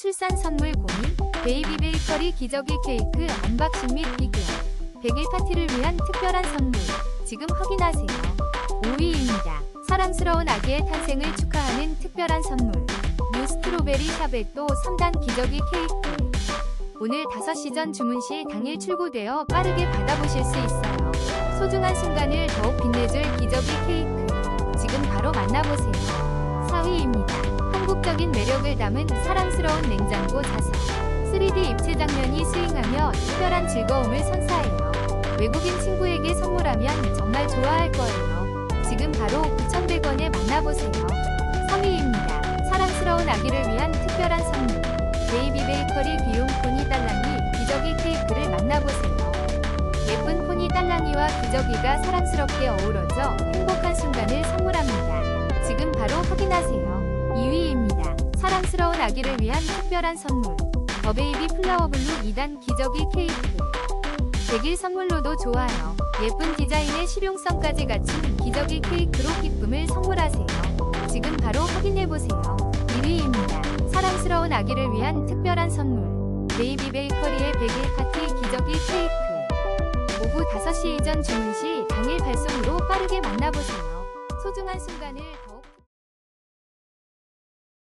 출산 선물 고민, 베이비 베이커리 기저귀 케이크 언박싱 및 비교, 100일 파티를 위한 특별한 선물, 지금 확인하세요. 5위입니다. 사랑스러운 아기의 탄생을 축하하는 특별한 선물, 뉴 스트로베리 샤베또 3단 기저귀 케이크. 오늘 5시 전 주문 시 당일 출고되어 빠르게 받아보실 수 있어요. 소중한 순간을 더욱 빛내줄 기저귀 케이크. 지금 바로 만나보세요. 4위입니다. 한국적인 매력을 담은 사랑스러운 냉장고 자석. 3D 입체 장면이 스윙하며 특별한 즐거움을 선사해요. 외국인 친구에게 선물하면 정말 좋아할 거예요. 지금 바로 9,100원에 만나보세요. 3위입니다. 사랑스러운 아기를 위한 특별한 선물. 베이비 베이커리 귀용 포니 딸랑이 기저귀 케이크를 만나보세요. 예쁜 포니 딸랑이와 기저귀가 사랑스럽게 어우러져 행복한 순간을 선물합니다. 사랑스러운 아기를 위한 특별한 선물. 더베이비 플라워 블루 2단 기저귀 케이크. 100일 선물로도 좋아요. 예쁜 디자인의 실용성까지 갖춘 기저귀 케이크로 기쁨을 선물하세요. 지금 바로 확인해보세요. 1위입니다. 사랑스러운 아기를 위한 특별한 선물. 베이비 베이커리의 100일 파티 기저귀 케이크. 오후 5시 이전 주문 시 당일 발송으로 빠르게 만나보세요. 소중한 순간을